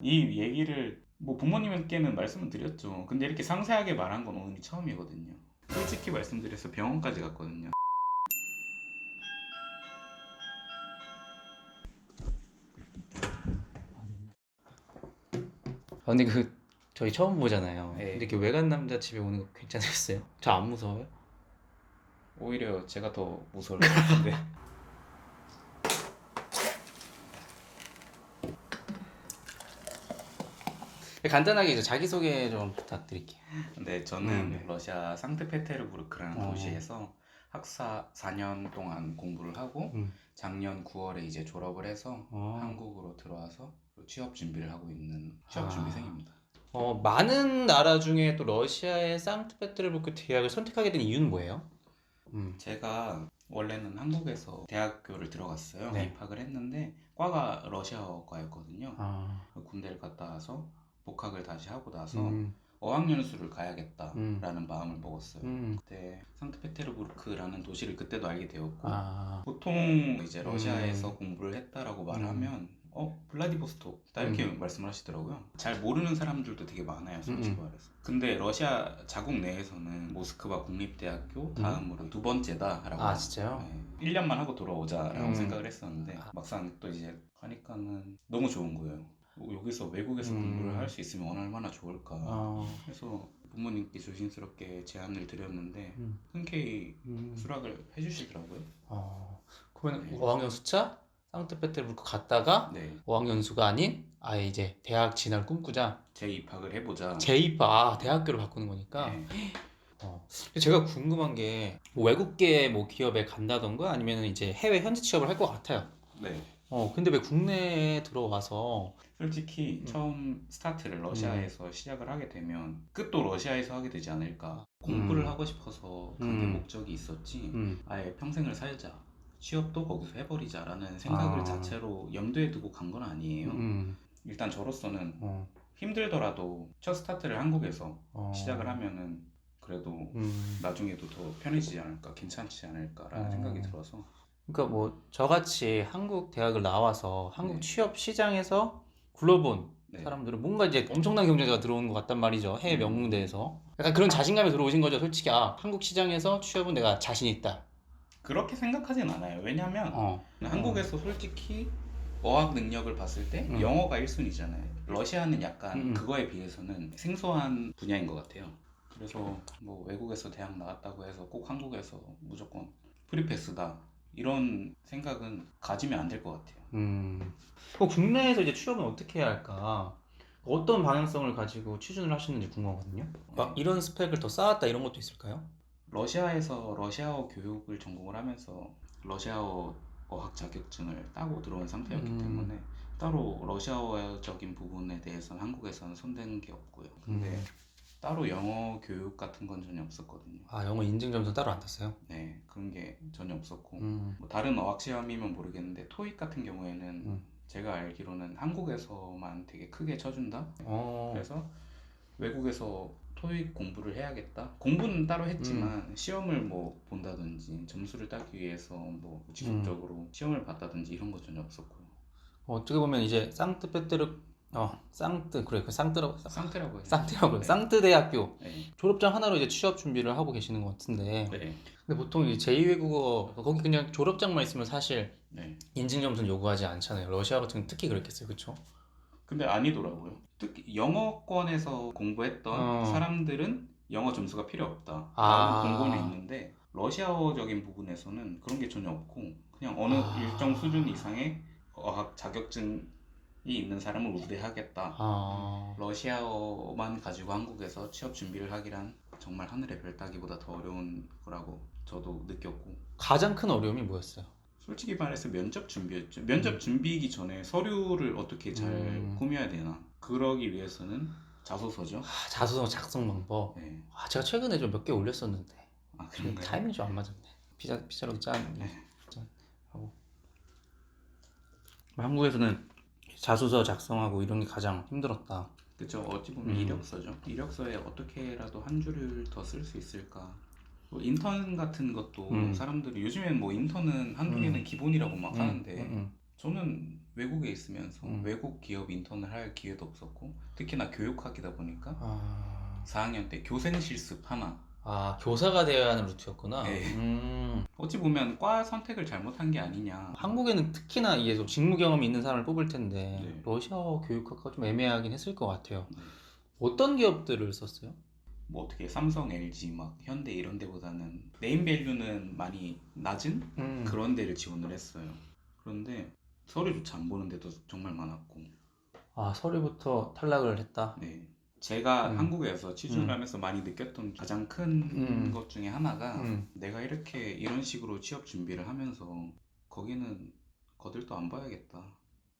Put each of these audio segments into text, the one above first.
이 얘기를 뭐 부모님께는 말씀을 드렸죠. 근데 이렇게 상세하게 말한 건 오늘이 처음이거든요. 솔직히 말씀드려서 병원까지 갔거든요. 아, 근데 그 저희 처음 보잖아요. 네. 근데 이렇게 외간 남자 집에 오는 거 괜찮으셨어요? 저 안 무서워요? 오히려 제가 더 무서울 것 같은데. 간단하게 이제 자기 소개 좀 부탁드릴게요. 네, 저는 음, 네. 러시아 상트페테르부르크라는 어. 도시에서 학사 4년 동안 공부를 하고 음. 작년 9월에 이제 졸업을 해서 어. 한국으로 들어와서 취업 준비를 하고 있는 취업 아. 준비생입니다. 어, 많은 나라 중에 또 러시아의 상트페테르부르크 대학을 선택하게 된 이유는 뭐예요? 음. 제가 원래는 한국에서 대학교를 들어갔어요. 네. 입학을 했는데 과가 러시아어과였거든요. 아. 군대를 갔다 와서 복학을 다시 하고 나서 음. 어학연수를 가야겠다라는 음. 마음을 먹었어요. 음. 그때 상트페테르부르크라는 도시를 그때도 알게 되었고 아. 보통 이제 러시아에서 음. 공부를 했다라고 말하면 어 블라디보스톡 다 이렇게 음. 말씀을 하시더라고요. 잘 모르는 사람들도 되게 많아요, 솔직히 음. 말해서. 근데 러시아 자국 내에서는 모스크바 국립대학교 다음으로 두 번째다라고. 음. 아, 진짜요? 네. 1년만 하고 돌아오자라고 음. 생각을 했었는데 아. 막상 또 이제 하니까는 너무 좋은 거예요. 여기서 외국에서 음. 공부를 할 수 있으면 얼마나 좋을까. 아. 그래서 부모님께 조심스럽게 제안을 드렸는데 음. 흔쾌히 음. 수락을 해주시더라고요. 어. 그러면 네. 어학연 수차 상트페테르부르크 갔다가 네, 어학연수가 아닌 아예 이제 대학 진학을 꿈꾸자 재입학을 해보자. 재입학 아, 대학교를 바꾸는 거니까 네. 어. 제가 궁금한 게뭐 외국계 뭐 기업에 간다던가 아니면 이제 해외 현지 취업을 할 것 같아요. 네. 어 근데 왜 국내에 들어와서 솔직히 음. 처음 스타트를 러시아에서 시작을 하게 되면 끝도 러시아에서 하게 되지 않을까. 공부를 음. 하고 싶어서 간게 음. 목적이 있었지. 음, 아예 평생을 살자. 취업도 거기서 해버리자라는 생각을 아. 자체로 염두에 두고 간 건 아니에요. 음, 일단 저로서는 어, 힘들더라도 첫 스타트를 한국에서 어. 시작을 하면은 그래도 음. 나중에도 더 편해지지 않을까, 괜찮지 않을까라는 어. 생각이 들어서 그러니까 뭐 저같이 한국 대학을 나와서 한국 네. 취업 시장에서 굴러본 네. 사람들은 뭔가 이제 엄청난 경쟁자가 들어오는 것 같단 말이죠. 해외 음. 명문대에서. 약간 그런 자신감에 들어오신 거죠. 솔직히 아 한국 시장에서 취업은 내가 자신 있다. 그렇게 생각하진 않아요. 왜냐면 어. 한국에서 솔직히 어학 능력을 봤을 때 음. 영어가 1순위잖아요. 러시아는 약간 음. 그거에 비해서는 생소한 분야인 것 같아요. 그래서 뭐 외국에서 대학 나왔다고 해서 꼭 한국에서 무조건 프리패스다 이런 생각은 가지면 안 될 것 같아요. 음. 그럼 국내에서 이제 취업은 어떻게 해야 할까? 어떤 방향성을 가지고 취준을 하시는지 궁금하거든요. 막 이런 스펙을 더 쌓았다 이런 것도 있을까요? 러시아에서 러시아어 교육을 전공을 하면서 러시아어 어학 자격증을 따고 들어온 상태였기 음. 때문에 따로 러시아어적인 부분에 대해서는 한국에서는 손댄 게 없고요. 근데 음. 따로 영어 교육 같은 건 전혀 없었거든요. 아 영어 인증 점수 따로 안 땄어요? 네, 그런 게 전혀 없었고 음. 뭐 다른 어학 시험이면 모르겠는데 토익 같은 경우에는 음. 제가 알기로는 한국에서만 되게 크게 쳐준다. 어. 그래서 외국에서 토익 공부를 해야겠다. 공부는 따로 했지만 음. 시험을 뭐 본다든지 점수를 따기 위해서 뭐 지속적으로 음. 시험을 봤다든지 이런 거 전혀 없었고요. 어떻게 보면 이제 상트페테르 어 상트 그래 그 상트라고 상태라고 해요. 상트라고 네. 상트 대학교 네. 졸업장 하나로 이제 취업 준비를 하고 계시는 것 같은데 네. 근데 보통 이 제2외국어 거기 그냥 졸업장만 있으면 사실 네. 인증 점수는 요구하지 않잖아요 러시아 같은 경우는 특히 그렇겠어요 그렇죠? 근데 아니더라고요. 특히 영어권에서 공부했던 어. 사람들은 영어 점수가 필요 없다라고 아. 공고는 있는데 러시아어적인 부분에서는 그런 게 전혀 없고 그냥 어느 아. 일정 수준 이상의 어학 자격증이 있는 사람을 우대하겠다. 아 러시아어만 가지고 한국에서 취업 준비를 하기란 정말 하늘의 별 따기보다 더 어려운 거라고 저도 느꼈고 가장 큰 어려움이 뭐였어요? 솔직히 말해서 면접 준비였죠. 면접 준비이기 전에 서류를 어떻게 잘 음. 꾸며야 되나. 그러기 위해서는 자소서죠. 아, 자소서 작성 방법 네. 아 제가 최근에 좀 몇 개 올렸었는데 아? 타이밍이 좀 안 맞았네 피자 피자로 짠 네. 짠 하고 한국에서는 자소서 작성하고 이런 게 가장 힘들었다. 그쵸. 어찌 보면 음. 이력서죠. 이력서에 어떻게라도 한 줄을 더 쓸 수 있을까. 뭐 인턴 같은 것도 음. 사람들이 요즘엔 뭐 인턴은 한국에는 음. 기본이라고 막 음, 하는데 음, 저는 외국에 있으면서 음. 외국 기업 인턴을 할 기회도 없었고 특히나 교육학이다 보니까 아, 4학년 때 교생 실습 하나 아 교사가 되어야 하는 루트였구나. 네. 음, 어찌 보면 과 선택을 잘못한 게 아니냐 한국에는 특히나 이게 좀 직무 경험이 있는 사람을 뽑을 텐데 네. 러시아 교육학과 좀 애매하긴 했을 것 같아요. 네. 어떤 기업들을 썼어요? 뭐 어떻게 삼성, LG 막 현대 이런 데보다는 네임 밸류는 많이 낮은 음. 그런 데를 지원을 했어요. 그런데 서류조차 안 보는 데도 정말 많았고 아 서류부터 탈락을 했다. 네. 제가 음. 한국에서 취준을 음. 하면서 많이 느꼈던 가장 큰 음. 것 중에 하나가 음. 내가 이렇게 이런 식으로 취업 준비를 하면서 거기는 거들도 안 봐야겠다.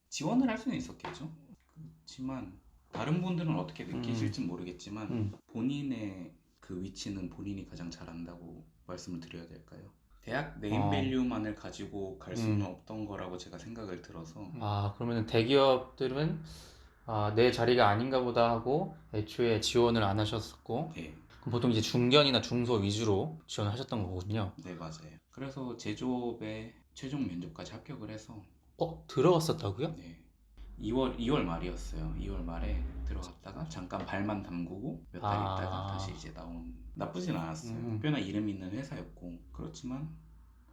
지원을 할 수는 있었겠죠. 그렇지만 다른 분들은 어떻게 느끼실지 모르겠지만 음. 본인의 그 위치는 본인이 가장 잘 안다고 말씀을 드려야 될까요? 대학 어. 네임밸류만을 가지고 갈 수는 음. 없던 거라고 제가 생각을 들어서 아 그러면 대기업들은 아, 내 자리가 아닌가 보다 하고 애초에 지원을 안 하셨었고 네, 그럼 보통 이제 중견이나 중소 위주로 지원을 하셨던 거거든요. 네 맞아요. 그래서 제조업에 최종 면접까지 합격을 해서 어 들어갔었다고요? 네. 2월 2월 말이었어요. 2월 말에 들어갔다가 잠깐 발만 담그고 몇 달 아. 있다가 다시 이제 나온 나쁘진 않았어요. 음. 꽤나 이름 있는 회사였고 그렇지만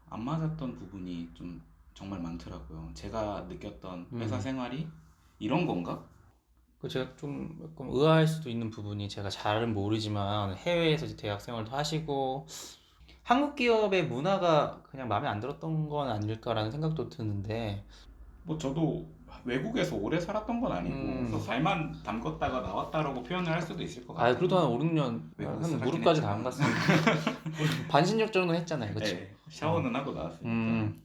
안 맞았던 부분이 좀 정말 많더라고요. 제가 느꼈던 회사 음. 생활이 이런 건가? 그 제가 좀 조금 의아할 수도 있는 부분이 제가 잘은 모르지만 해외에서 이제 대학 생활도 하시고 한국 기업의 문화가 그냥 마음에 안 들었던 건 아닐까라는 생각도 드는데 뭐 저도 외국에서 오래 살았던 건 아니고 음. 그래서 발만 담궜다가 나왔다라고 표현을 할 수도 있을 것 같아요. 아 그래도 한 5, 6년 외국에서 한 무릎까지 다 안. 갔으니까 반신욕 정도는 했잖아요 그렇죠? 네, 샤워는 하고 나왔으니까. 음.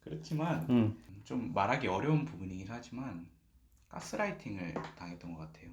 그렇지만 음. 좀 말하기 어려운 부분이긴 하지만 가스라이팅을 당했던 것 같아요.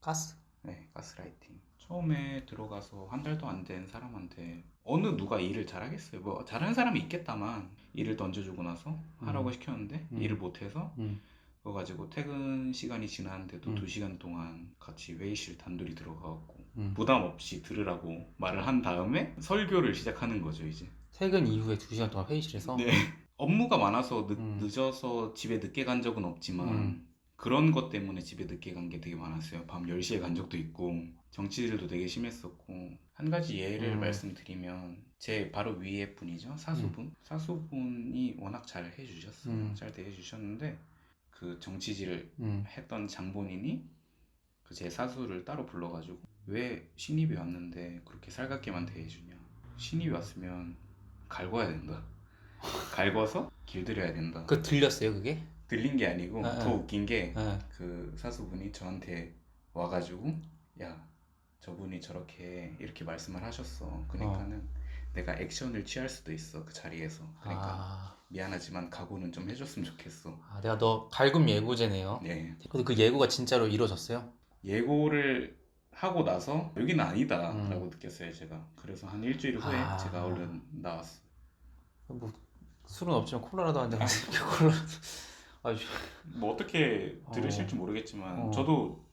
가스? 네, 가스라이팅. 처음에 들어가서 한 달도 안 된 사람한테 어느 누가 일을 잘하겠어요. 뭐 잘하는 사람이 있겠다만 일을 던져주고 나서 하라고 음. 시켰는데 음. 일을 못해서 음. 그거 가지고 퇴근 시간이 지났는데도 음. 두 시간 동안 같이 회의실 단둘이 들어가갖고 음. 부담 없이 들으라고 말을 한 다음에 설교를 시작하는 거죠 이제. 퇴근 이후에 2시간 동안 회의실에서 네. 업무가 많아서 늦, 음. 늦어서 집에 늦게 간 적은 없지만 음. 그런 것 때문에 집에 늦게 간 게 되게 많았어요. 밤 10시에 간 적도 있고 정치질도 되게 심했었고 한 가지 예를 음. 말씀드리면 제 바로 위에 분이죠. 사수분. 사수분이 워낙 잘 해주셨어요. 음. 잘 대해주셨는데 그 정치질을 음. 했던 장본인이 그 제 사수를 따로 불러가지고 왜 신입이 왔는데 그렇게 살갑게만 대해주냐 신입이 왔으면 갈궈야 된다 갈궈서 길들여야 된다 그거 들렸어요 그게? 들린 게 아니고 아, 더 아. 웃긴 게그 네. 사수분이 저한테 와가지고 야 저분이 저렇게 이렇게 말씀을 하셨어 그러니까는 내가 액션을 취할 수도 있어 그 자리에서 그러니까 아, 미안하지만 각오는 좀 해줬으면 좋겠어 아, 내가 너 갈굼 예고제네요. 네 근데 그 예고가 진짜로 이루어졌어요? 예고를 하고 나서 여기는 아니다 음. 라고 느꼈어요 제가 그래서 한 일주일 후에 아. 제가 얼른 나왔어요 뭐 술은 없지만 콜라라도 한잔 마시고 콜라. 아주 뭐 어떻게 어. 들으실지 모르겠지만 어. 저도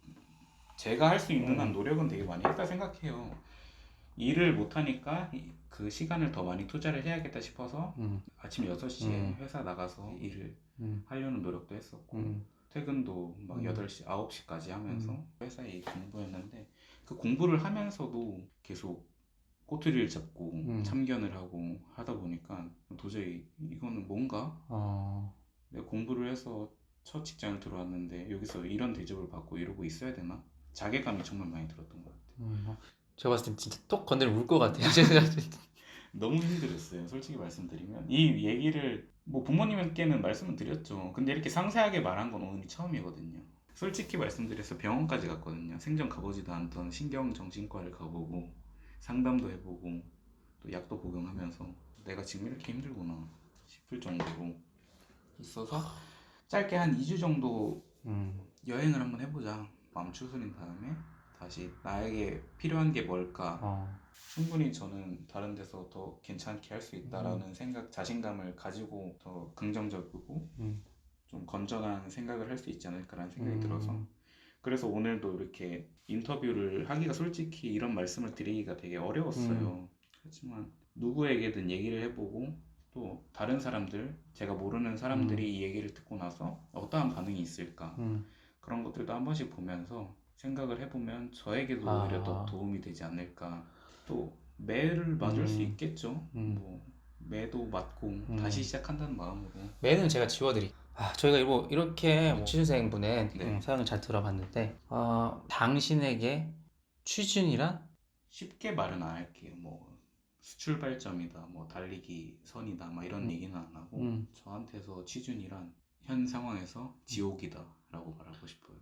제가 할 수 있는 음. 한 노력은 되게 많이 했다 생각해요 일을 못하니까 이- 그 시간을 더 많이 투자를 해야겠다 싶어서 음, 아침 6시에 음. 회사 나가서 일을 음, 하려는 노력도 했었고 음, 퇴근도 막 음. 8시, 9시까지 하면서 음. 회사에 공부했는데 그 공부를 하면서도 계속 꼬투리를 잡고 음. 참견을 하고 하다 보니까 도저히 이거는 뭔가 어, 공부를 해서 첫 직장을 들어왔는데 여기서 이런 대접을 받고 이러고 있어야 되나? 자괴감이 정말 많이 들었던 것 같아요. 음. 제가 봤을 땐 진짜 톡 건드리면 울 것 같아요. 너무 힘들었어요. 솔직히 말씀드리면 이 얘기를 뭐 부모님께는 말씀을 드렸죠. 근데 이렇게 상세하게 말한 건 오늘이 처음이거든요. 솔직히 말씀드려서 병원까지 갔거든요. 생전 가보지도 않던 신경 정신과를 가보고 상담도 해보고 또 약도 복용하면서 내가 지금 이렇게 힘들구나 싶을 정도로 있어서 짧게 한 2주 정도 음, 여행을 한번 해보자. 마음 추스린 다음에 다시 나에게 필요한 게 뭘까 어, 충분히 저는 다른 데서 더 괜찮게 할 수 있다라는 생각, 자신감을 가지고 더 긍정적이고 음. 좀 건전한 생각을 할 수 있지 않을까라는 생각이 음. 들어서 그래서 오늘도 이렇게 인터뷰를 하기가 솔직히 이런 말씀을 드리기가 되게 어려웠어요. 음. 하지만 누구에게든 얘기를 해보고 또 다른 사람들 제가 모르는 사람들이 이 얘기를 듣고 나서 어떠한 반응이 있을까 음. 그런 것들도 한 번씩 보면서 생각을 해보면 저에게도 아. 오히려 더 도움이 되지 않을까 또 매를 맞을 수 음. 있겠죠 음. 뭐 매도 맞고 음. 다시 시작한다는 마음으로 매는 제가 지워드릴게요. 아, 저희가 뭐 이렇게 뭐 취준생분의 네. 음, 사연을 잘 들어봤는데, 어, 당신에게 취준이란? 쉽게 말은 안 할게요 뭐 수출발점이다 뭐 달리기 선이다 막 이런 음. 얘기는 안 하고 음. 저한테서 취준이란 현 상황에서 지옥이다 라고 말하고 싶어요